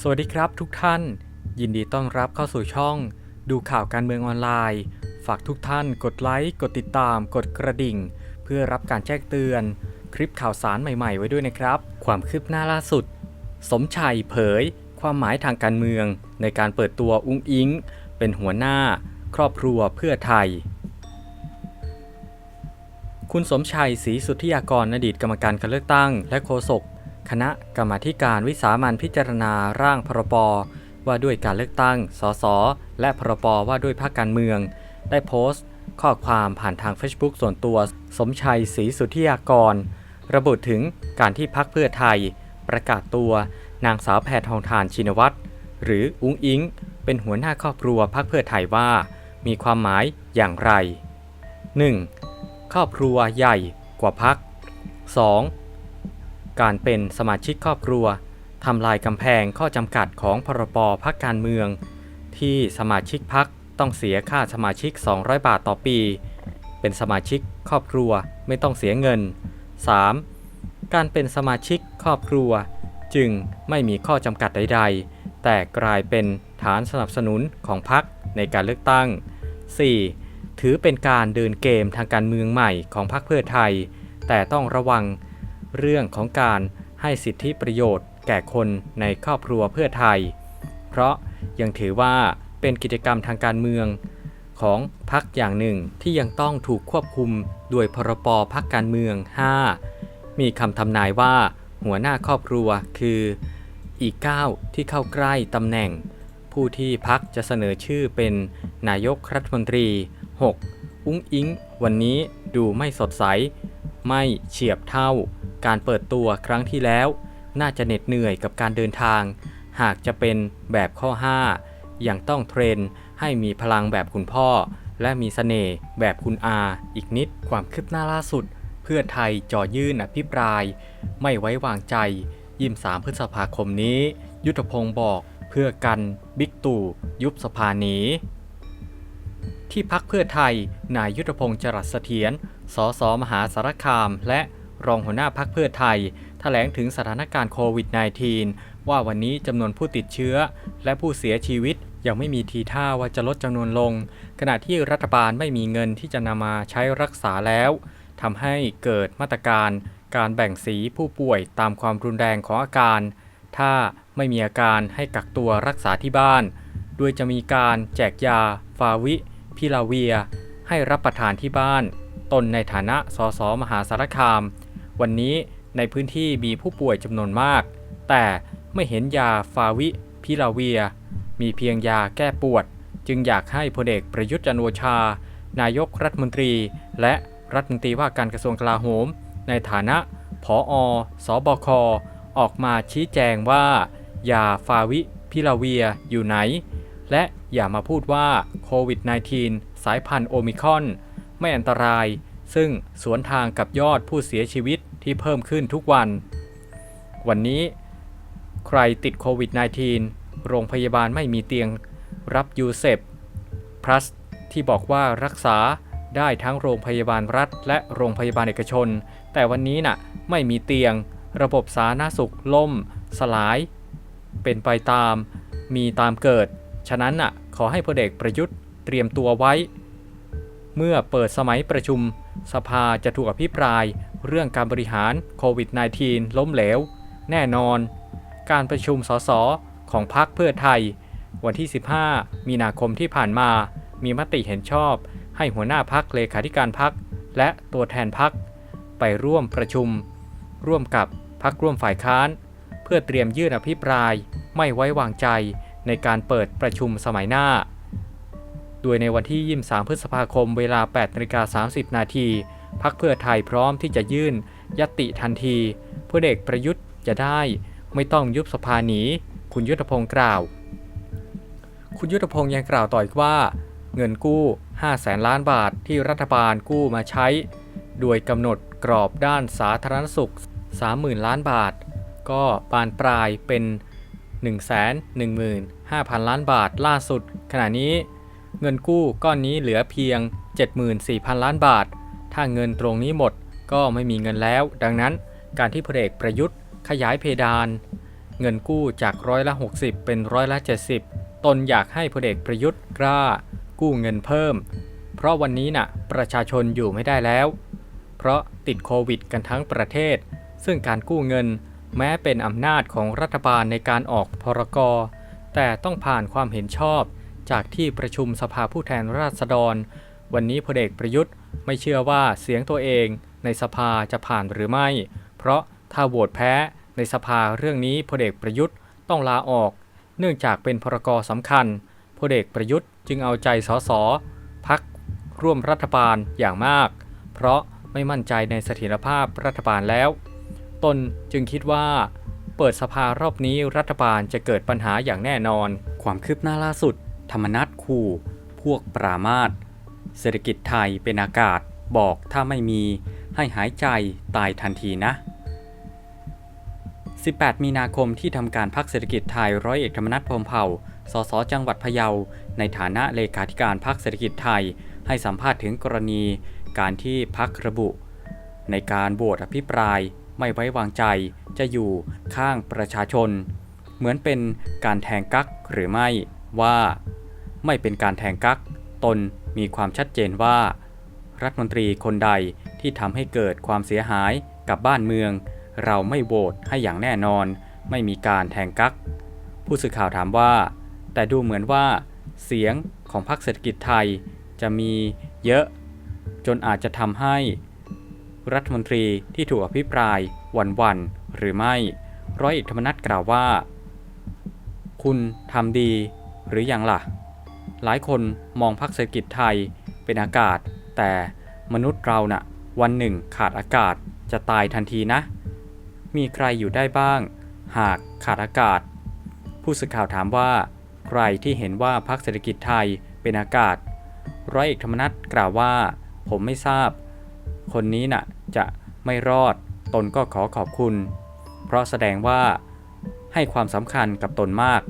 สวัสดีครับทุกท่าน ยินดีต้อนรับเข้าสู่ช่อง ดูข่าวการเมืองออนไลน์ ฝากทุกท่านกดไลค์ กดติดตาม กดกระดิ่ง เพื่อรับการแจ้งเตือน คลิปข่าวสารใหม่ๆ ไว้ด้วยนะครับ ความคืบหน้าล่าสุด สมชัยเผย ความหมายทางการเมือง ในการเปิดตัวอุ้งอิง เป็นหัวหน้า ครอบครัวเพื่อไทย คุณสมชัยศรีสุทธิยากรอดีตกรรมการการเลือกตั้ง และโฆษก คณะกรรมาการวิสามันพิจารณาร่างพรบว่าด้วยการเลือกตั้ง สส และพรบว่าด้วยภาคการเมือง ได้โพสต์ ข้อความผ่านทาง Facebook ส่วนตัว สมชัยศรีสุทธิยากร ระบุถึงการที่พักเพื่อไทย ประกาศตัวนางสาวแพทองทานชินวัตรหรืออุ้งอิง เป็นหัวหน้าครอบครัวพักเพื่อไทยว่า มีความหมายอย่างไร 1. ครอบครัวใหญ่กว่าพัก 2. การเป็นสมาชิกครอบครัวทำลายกำแพงข้อจำกัดของพรบพักการเมือง ที่สมาชิกพักต้องเสียค่าสมาชิก 200 บาทต่อปี เป็นสมาชิกครอบครัวไม่ต้องเสียเงิน 3. การเป็นสมาชิกครอบครัว จึงไม่มีข้อจำกัดใด ๆ แต่กลายเป็นฐานสนับสนุนของพรรคในการเลือกตั้ง 4. ถือเป็นการเดินเกมทางการเมืองใหม่ของพรรคเพื่อไทย แต่ต้องระวัง เรื่องของการให้สิทธิประโยชน์แก่คนในครอบครัวเพื่อไทย เพราะยังถือว่าเป็นกิจกรรมทางการเมือง ของพรรคอย่างหนึ่งที่ยังต้องถูกควบคุมโดยพรบพักการเมือง 5. มีคำทำนายว่า หัวหน้าครอบครัวคืออีกก้าวที่เข้าใกล้ตำแหน่ง ผู้ที่พักจะเสนอชื่อเป็นนายกรัฐมนตรี 6. อุ้งอิง วันนี้ดูไม่สดใส ไม่เฉียบเท่า การเปิดตัวครั้งที่แล้ว น่าจะเหน็ดเหนื่อยกับการเดินทาง หากจะเป็นแบบข้อ5ยังต้องเทรนให้มีพลังแบบคุณพ่อ และมีเสน่ห์แบบคุณอา อีกนิดความคืบหน้าล่าสุด เพื่อไทยจ่อยื่นอภิปราย ไม่ไว้วางใจ ยิม3พฤษภาคมนี้ ยุทธพงศ์บอกเพื่อกันบิ๊กตู่ยุบสภาหนีที่พักเพื่อไทย นายยุทธพงศ์จรัสเสถียร สสมหาสารคาม และรองหัวหน้าพักเพื่อไทยแถลงถึงสถานการณ์โควิด -19 ว่าวันนี้จำนวนผู้ติดเชื้อ และผู้เสียชีวิตยังไม่มีทีท่าว่าจะลดจำนวนลง ขณะที่รัฐบาลไม่มีเงินที่จะนำมาใช้รักษาแล้วทำให้เกิดมาตรการ การแบ่งสีผู้ป่วยตามความรุนแรงของอาการ ถ้าไม่มีอาการให้กักตัวรักษาที่บ้าน โดยจะมีการแจกยา ฟาวิ พิลาเวีย ให้รับประทานที่บ้าน ตนในฐานะสสมหาสารคาม วันนี้ในพื้นที่มีผู้ป่วยจำนวนมาก แต่ไม่เห็นยาฟาวิพิลาเวีย มีเพียงยาแก้ปวด จึงอยากให้พลเอกประยุทธ์จันโอชา นายกรัฐมนตรี และรัฐมนตรีว่าการกระทรวงกลาโหม ในฐานะผออสบคออกมาชี้แจงว่า ยาฟาวิพิลาเวียอยู่ไหน และอย่ามาพูดว่าโควิด -19 สายพันธุ์โอมิคอน ไม่อันตราย ซึ่งสวนทางกับยอดผู้เสียชีวิตที่เพิ่มขึ้นทุกวัน วันนี้ ใครติดโควิด -19 โรงพยาบาลไม่มีเตียงรับยูเซป plus ที่บอกว่ารักษาได้ทั้งโรงพยาบาลรัฐ และโรงพยาบาลเอกชน แต่วันนี้น่ะไม่มีเตียง ระบบสาธารณสุขล่ม สลาย เป็นไปตาม มีตามเกิด ฉะนั้นน่ะขอให้พลเอกประยุทธ์เตรียมตัวไว้ เมื่อเปิดสมัยประชุม สภาจะถูกอภิปราย เรื่องการบริหารโควิด -19 ล้มเหลว แน่นอน การประชุมสสของพรรคเพื่อไทย วันที่ 15 มีนาคมที่ผ่านมา มีมติเห็นชอบ ให้หัวหน้าพักเลขาธิการพักและตัวแทนพักไปร่วมประชุม ร่วมกับพักร่วมฝ่ายค้าน เพื่อเตรียมยื่นอภิปรายไม่ไว้วางใจในการเปิดประชุมสมัยหน้า โดยในวันที่ 23 พฤษภาคมเวลา 8นาฬิกา30 นาทีพักเพื่อไทยพร้อมที่จะยื่นยติทันทีเพื่อเด็กประยุทธ์จะได้ ไม่ต้องยุบสภาหนีคุณยุทธพงศ์กล่าว คุณยุทธพงศ์ยังกล่าวต่ออีกว่า เงินกู้ 5 แสนล้านบาทที่รัฐบาลกู้มาใช้ โดยกำหนดกรอบด้านสาธารณสุข 30,000 ล้านบาท ก็บานปลายเป็น 115,000 ล้านบาทล่าสุด ขณะนี้ เงินกู้ก้อนนี้เหลือเพียง 74,000 ล้านบาท ถ้าเงินตรงนี้หมดก็ไม่มีเงินแล้ว ดังนั้นการที่พลเอกประยุทธ์ขยายเพดาน เงินกู้จากร้อยละ 60 เป็นร้อยละ 70 ตนอยากให้พลเอกประยุทธ์กล้า กู้เงินเพิ่ม เพราะวันนี้น่ะประชาชนอยู่ไม่ได้แล้ว เพราะติดโควิดกันทั้งประเทศ ซึ่งการกู้เงินแม้เป็นอำนาจของรัฐบาลในการออกพรกแต่ต้องผ่านความเห็นชอบ จากที่ประชุมสภาผู้แทนราษฎร วันนี้พลเอกประยุทธ์ไม่เชื่อว่าเสียงตัวเองในสภาจะผ่านหรือไม่ เพราะถ้าโหวตแพ้ในสภาเรื่องนี้พลเอกประยุทธ์ต้องลาออก เนื่องจากเป็นพรกสำคัญพลเอกประยุทธ์จึงเอาใจสสพักร่วมรัฐบาลอย่างมาก เพราะไม่มั่นใจในเสถียรภาพรัฐบาลแล้ว ตนจึงคิดว่าเปิดสภารอบนี้รัฐบาลจะเกิดปัญหาอย่างแน่นอน ความคืบหน้าล่าสุด ธรรมนัตขู่พวกปรามาสเศรษฐกิจไทยเป็นอากาศบอกถ้าไม่มีให้หายใจตายทันทีนะ 18 มีนาคมที่ทำการพักเศรษฐกิจไทยร้อยเอกธรรมนัฐพรหมเผ่า สสจังหวัดพะเยา ในฐานะเลขาธิการพักเศรษฐกิจไทย ให้สัมภาษณ์ถึงกรณีการที่พักระบุ ในการโหวตอภิปรายไม่ไว้วางใจจะอยู่ข้างประชาชน เหมือนเป็นการแทงกั๊กหรือไม่ว่า ไม่เป็นการแทงกั๊กตนมีความชัดเจนว่า รัฐมนตรีคนใดที่ทำให้เกิดความเสียหายกับบ้านเมือง เราไม่โหวตให้อย่างแน่นอน ไม่มีการแทงกั๊กผู้สื่อข่าวถามว่า แต่ดูเหมือนว่า เสียงของพรรคเศรษฐกิจไทยจะมีเยอะ จนอาจจะทำให้ รัฐมนตรีที่ถูกอภิปรายวันวันๆหรือไม่ ร้อยเอกธรรมนัฐกล่าวว่า คุณทำดีหรืออยังล่ะ หลายคนมองพรรคเศรษฐกิจไทยเป็นอากาศ แต่มนุษย์เรานะ่ะ วันหนึ่งขาดอากาศจะตายทันทีนะ มีใครอยู่ได้บ้าง หากขาดอากาศ ผู้สื่อข่าวถามว่า ใครที่เห็นว่าพรรคเศรษฐกิจไทยเป็นอากาศ ร้อยเอกธรรมนัฐกล่าวว่า ผมไม่ทราบ คนนี้น่ะจะไม่รอด ตนก็ขอขอบคุณ เพราะแสดงว่าให้ความสำคัญกับตนมาก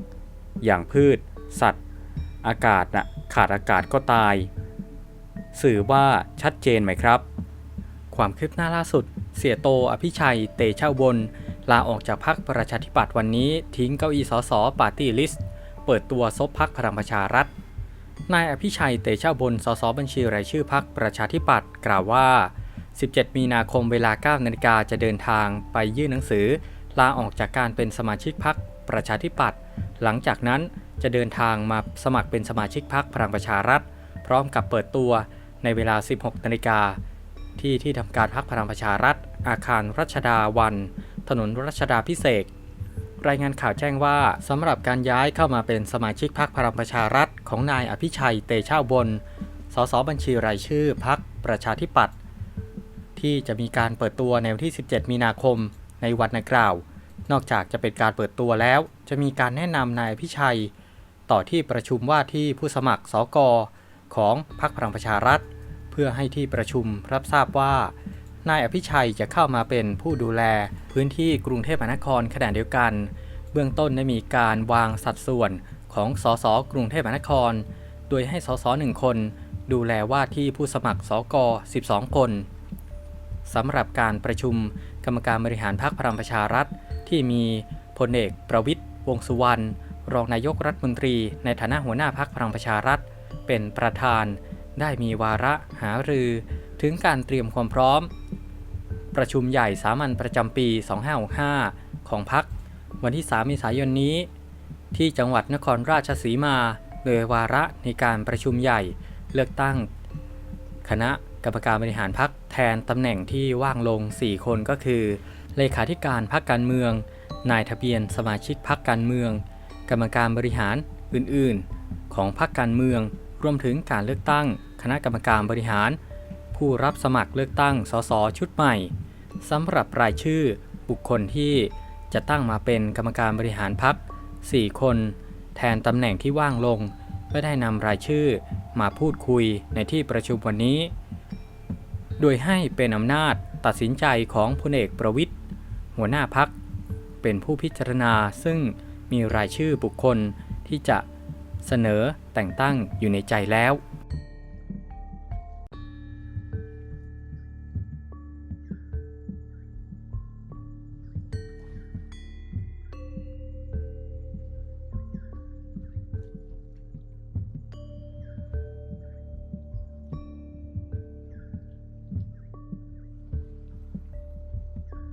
อย่างพืช สัตว์ อากาศน่ะขาดอากาศก็ตาย สื่อว่าชัดเจนไหมครับ ความคืบหน้าล่าสุด เสียโตอภิชัย เตชะวนลาออกจากพรรคประชาธิปัตย์วันนี้ ทิ้งเก้าอี้สสปาร์ตี้ลิสต์ เปิดตัวซบพักพลังประชารัฐนายอภิชัยเตชะบนสสบัญชีรายชื่อพักประชาธิปัตย์กล่าวว่า 17 มีนาคมเวลา 9 นาฬิกาจะเดินทางไปยื่นหนังสือ ลาออกจากการเป็นสมาชิกพักประชาธิปัตย์หลังจากนั้น จะเดินทางมาสมัครเป็นสมาชิกพักพลังประชารัฐ พร้อมกับเปิดตัวในเวลา 16 นาฬิกา ที่ที่ทำการพักพลังประชารัฐ อาคารรัชดาวัน ถนนรัชดาพิเศษรายงานข่าวแจ้งว่าสำหรับการย้ายเข้ามาเป็นสมาชิกพักพลังประชารัฐ ของนายอภิชัยเตชะบนสสบัญชีรายชื่อพักประชาธิปัตย์ที่จะมีการเปิดตัวในวันที่ 17 มีนาคมในวันดังกล่าว นอกจากจะเป็นการเปิดตัวแล้ว จะมีการแนะนำนายอภิชัย ต่อที่ประชุมว่าที่ผู้สมัครสกของพรรคพลังประชารัฐ เพื่อให้ที่ประชุมรับทราบว่านายอภิชัยจะเข้ามาเป็นผู้ดูแลพื้นที่กรุงเทพมหานครขณะเดียวกัน เบื้องต้นได้มีการวางสัดส่วนของสสกรุงเทพมหานคร โดยให้สสหนึ่งคน ดูแลว่าที่ผู้สมัครสก 12 คนสำหรับการประชุมกรรมการบริหารพรรคพลังประชารัฐ ที่มีพลเอกประวิทย์วงสุวรรณ รองนายกรัฐมนตรี ในฐานะหัวหน้าพรรคพลังประชารัฐ เป็นประธาน ได้มีวาระหารือ ถึงการเตรียมความพร้อม ประชุมใหญ่สามัญประจำปี 2565 ของพรรควันที่ 3 เมษายนนี้ ที่จังหวัดนครราชสีมาโดยวาระในการประชุมใหญ่เลือกตั้ง คณะกรรมการบริหารพรรคแทนตำแหน่งที่ว่างลง 4 คนก็คือ เลขาธิการพรรคการเมือง นายทะเบียนสมาชิกพรรคการเมือง กรรมการบริหารอื่นๆ ของพรรคการเมือง รวมถึงการเลือกตั้ง คณะกรรมการบริหาร ผู้รับสมัครเลือกตั้งสสชุดใหม่สำหรับรายชื่อบุคคลที่จะตั้งมาเป็นกรรมการบริหารพรรค4 คน แทนตำแหน่งที่ว่างลงไม่ได้นำรายชื่อมาพูดคุยในที่ประชุมวันนี้ โดยให้เป็นอำนาจตัดสินใจของพลเอกประวิทย์หัวหน้าพัก เป็นผู้พิจารณาซึ่ง มีรายชื่อบุคคลที่จะเสนอแต่งตั้งอยู่ในใจแล้ว